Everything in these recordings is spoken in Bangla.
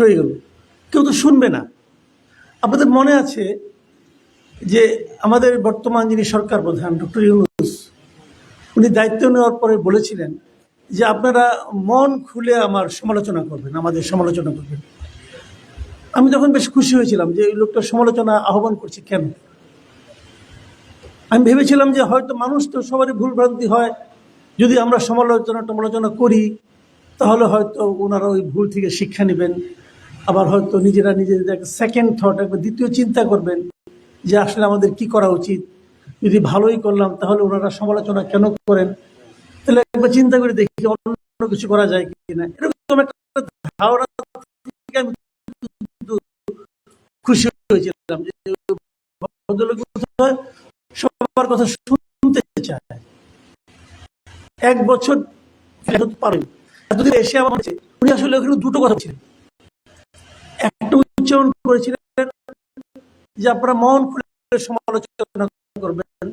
হয়ে গেল। কেউ তো শুনবে না। আপনাদের মনে আছে যে আমাদের বর্তমান যিনি সরকার প্রধান, ডক্টর ইউনুস, উনি দায়িত্ব নেওয়ার পরে বলেছিলেন যে আপনারা মন খুলে আমার সমালোচনা করবেন, আমাদের সমালোচনা করবেন। আমি তখন বেশ খুশি হয়েছিলাম যে এই লোকটা সমালোচনা আহ্বান করছে কেন? আমি ভেবেছিলাম যে হয়তো মানুষ তো সবারই ভুলভ্রান্তি হয়। যদি আমরা সমালোচনা টমালোচনা করি, তাহলে হয়তো ওনারা ওই ভুল থেকে শিক্ষা নেবেন। আবার হয়তো নিজেরা নিজেদের একটা সেকেন্ড থট একবার দ্বিতীয় চিন্তা করবেন যে আসলে আমাদের কি করা উচিত? যদি ভালোই করলাম, তাহলে ওনারা সমালোচনা কেন করেন? তাহলে একবার চিন্তা করে দেখি অন্য কিছু করা যায় কিনা। এরকম একটা খুশি হয়েছিলাম সবার কথা শুনতে চায়। এক বছর পারেন। এসে আমার উনি আসলে দুটো কথা ছিলেন একটা করেছিলেন যে আপনারা মন খুলে সমালোচনা করবেন।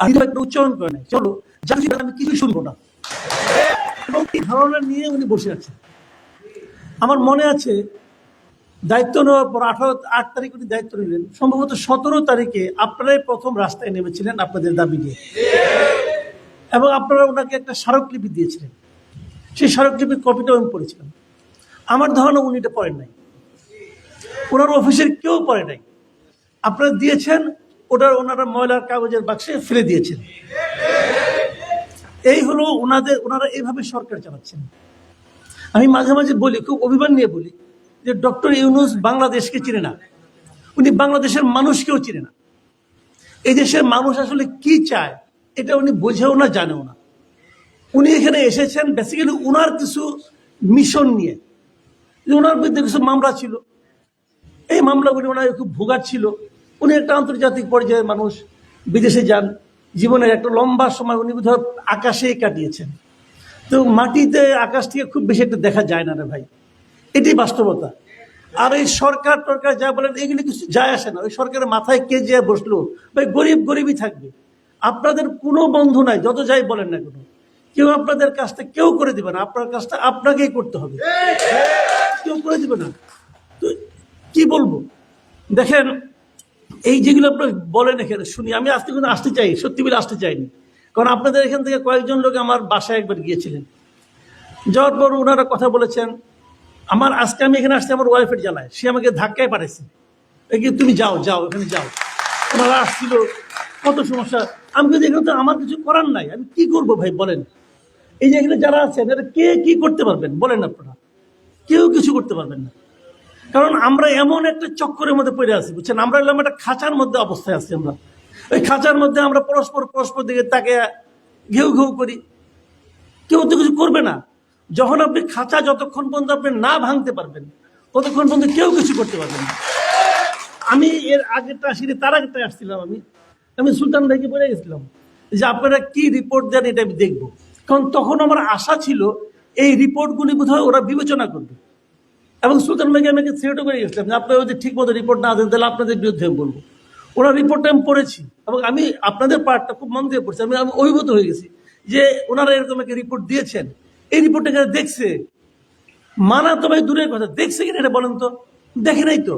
একটা উচ্চারণ করে নাই। চলো কিছু আমি কিছুই শুনব না। এবং এই ধারণা নিয়ে উনি বসে আছেন। আমার মনে আছে, দায়িত্ব নেওয়ার পর আঠারো, আট তারিখ উনি দায়িত্ব নিলেন। সম্ভবত সতেরো তারিখে আপনারাই প্রথম রাস্তায় নেমেছিলেন আপনাদের দাবি নিয়ে। এবং আপনারা ওনাকে একটা স্মারকলিপি দিয়েছিলেন। সেই স্মারকলিপির কপিটাও আমি পড়েছিলাম। আমার ধারণা উনি এটা পড়েন নাই। ওনার অফিসের কেউ পড়ে নাই। আপনারা দিয়েছেন ওটা ওনারা ময়লার কাগজের বাক্সে ফেলে দিয়েছেন। এই হলো ওনাদের, ওনারা এইভাবে সরকার চালাচ্ছেন। আমি মাঝে মাঝে বলি, খুব অভিমান নিয়ে বলি যে ডক্টর ইউনুস বাংলাদেশকে চিনে না। উনি বাংলাদেশের মানুষকেও চিনে না। এই দেশের মানুষ আসলে কি চায়, এটা উনি বোঝেও না, জানেও না। উনি এখানে এসেছেন বেসিক্যালি ওনার কিছু মিশন নিয়ে। ওনার বিরুদ্ধে কিছু মামলা ছিল এই মামলাগুলি ওনার খুব ভোগার ছিল। উনি একটা আন্তর্জাতিক পর্যায়ের মানুষ বিদেশে যান। জীবনের একটা লম্বা সময় উনি বোধহয় আকাশেই কাটিয়েছেন। তো মাটিতে আকাশ থেকে খুব বেশি একটা দেখা যায় না রে ভাই। এটি বাস্তবতা। আর এই সরকার টরকার যা বলেন এগুলি কিছু যায় আসে না। ওই সরকারের মাথায় কে যে বসল ভাই গরিব গরিবই থাকবে। আপনাদের কোনো বন্ধু নাই যত যাই বলেন না কোনো। কেউ আপনাদের কাজটা কেউ করে দিবে না। আপনার কাজটা আপনাকেই করতে হবে। কেউ করে দিবে না। বলব? দেখেন, এই যেগুলো আপনার বলেন এখানে, শুনি, আমি আজকে কিন্তু আসতে চাই, সত্যি বলে আসতে চাইনি। কারণ আপনাদের এখান থেকে কয়েকজন লোক আমার বাসায় একবার গিয়েছিলেন। যাওয়ার পর ওনারা কথা বলেছেন, আমার, আজকে আমি এখানে আসছি আমার ওয়াইফের জ্বালায়, সে আমাকে ধাক্কায় পাঠাইছে। কি তুমি যাও যাও, এখানে যাও। ওনারা আসছিল, কত সমস্যা? আমি কিন্তু এখানে তো আমার কিছু করার নাই, আমি কি করব ভাই, বলেন? এই যে এখানে যারা আছেন, এরা কে কি করতে পারবেন? বলেন আপনারা। কেউ কিছু করতে পারবেন না। কারণ আমরা এমন একটা চক্করের মধ্যে পড়ে আছি, বুঝছেন? আমরা এলাম একটা খাঁচার মধ্যে অবস্থায় আছি আমরা। ওই খাঁচার মধ্যে আমরা পরস্পর পরস্পর দিকে তাকে ঘেউ ঘেউ করি। কেউ তো কিছু করবে না। যখন আপনি খাঁচা যতক্ষণ পর্যন্ত আপনি না ভাঙতে পারবেন, ততক্ষণ পর্যন্ত কেউ কিছু করতে পারবেন না। আমি এর আগেরটা আসিনি, তার আগেরটা আসছিলাম আমি। আমি সুলতান ভাইকে বলে গেছিলাম যে, আপনারা কি রিপোর্ট দেন এটা আমি দেখব। কারণ তখন আমার আশা ছিল, এই রিপোর্টগুলি বোধহয় ওরা বিবেচনা করবে। এবং সুলতান ভাইকে আমাকে থ্রেটও করে গেছিলাম যে আপনারা যদি ঠিক মতো রিপোর্ট না দেন, তাহলে আপনাদের বিরুদ্ধে আমি বলব। ওনার রিপোর্টটা আমি পড়েছি এবং আমি আপনাদের পার্টটা খুব মন দিয়ে পড়ছি। আমি আমি অভিভূত হয়ে গেছি যে ওনারা এরকম একটা রিপোর্ট দিয়েছেন। এই রিপোর্টটা দেখছে। মানা তো ভাই দূরের কথা। দেখছে কিনা এটা বলেন তো? দেখে নাই তো।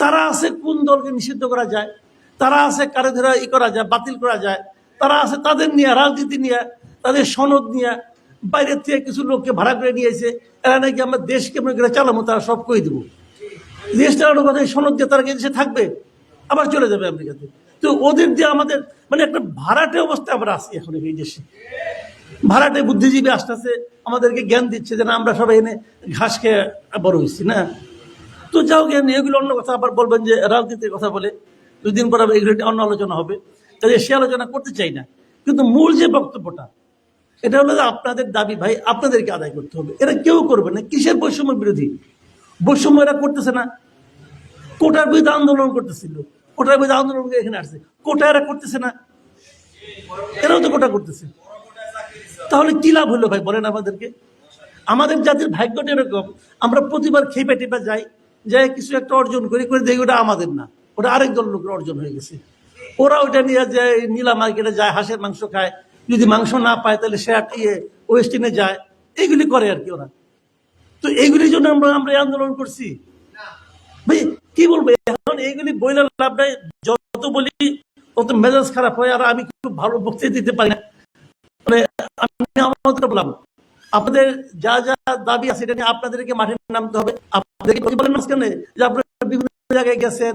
তারা আছে কোন দলকে নিষিদ্ধ করা যায়? তারা আছে কারে ধরা ই করা যায়, বাতিল করা যায়? তারা আছে তাদের নিয়ে, রাজনীতি নিয়ে, তাদের সনদ নিয়ে বাইরের থেকে কিছু লোককে ভাড়া করে নিয়েছে এরা নাকি আমরা দেশকে মনে করে চালাবো, তারা সব কই দেবো? দেশ চালানোর কথা সনদ দিয়ে তারা দেশে থাকবে? আবার চলে যাবে আমেরিকাতে। তো ওদের দিয়ে আমাদের মানে একটা ভাড়াটে অবস্থায় আমরা আছি এখন এই দেশে। ভাড়াটে বুদ্ধিজীবী আসতেছে, আমাদেরকে জ্ঞান দিচ্ছে যে না, আমরা সবাই এনে ঘাস খেয়ে বড় হয়েছি, না? তো যাও জ্ঞান এগুলো অন্য কথা আবার বলবেন যে রাজনীতির কথা বলে, দুদিন পর আবার এগুলো অন্য আলোচনা হবে। তাহলে সে আলোচনা করতে চাই না। কিন্তু মূল যে বক্তব্যটা এটা হলো আপনাদের দাবি, ভাই, আপনাদেরকে আদায় করতে হবে। এরা কেউ করবে না, কিসের বৈষম্য বিরোধী? বৈষম্য এরা করতেছে না। কোটার বিরুদ্ধে আন্দোলন করতেছিল। কোটার বিরুদ্ধে আন্দোলন এখানে আসছে। কোটা এরা করতেছে না। এরাও তো কোটা করতেছে। তাহলে কি লাভ হলো, ভাই, বলেন আমাদেরকে? আমাদের জাতির ভাগ্যটা এরকম। আমরা প্রতিবার খেপে টেপে যাই যাই কিছু একটা অর্জন করি, করে দেখি ওটা আমাদের না। ওটা আরেক দল লোকের অর্জন হয়ে গেছে। ওরা ওইটা নিয়ে যায় নীলা মার্কেটে যায়, হাঁসের মাংস খায় যদি মাংস না পায় তাহলে সে ইয়ে ওয়েস্টিনে যায়। এইগুলি করে আর কি ওরা। তো এইগুলির জন্য আমরা আমরা আন্দোলন করছি। ভাই, কি বলব? এখন এইগুলি বইলে লাভ নাই। যত বলি তত মেজাজ খারাপ হয়, আর আমি খুব ভালো বক্তৃতা দিতে পারি না। মানে আমি বললাম আপনাদের যা যা দাবি আছে, এটা নিয়ে আপনাদেরকে মাঠে নামতে হবে। আপনাদেরকে যে আপনারা বিভিন্ন জায়গায় গেছেন,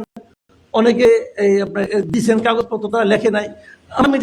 অনেকে এই দিচ্ছেন কাগজপত্র, তারা লেখে নাই। আমি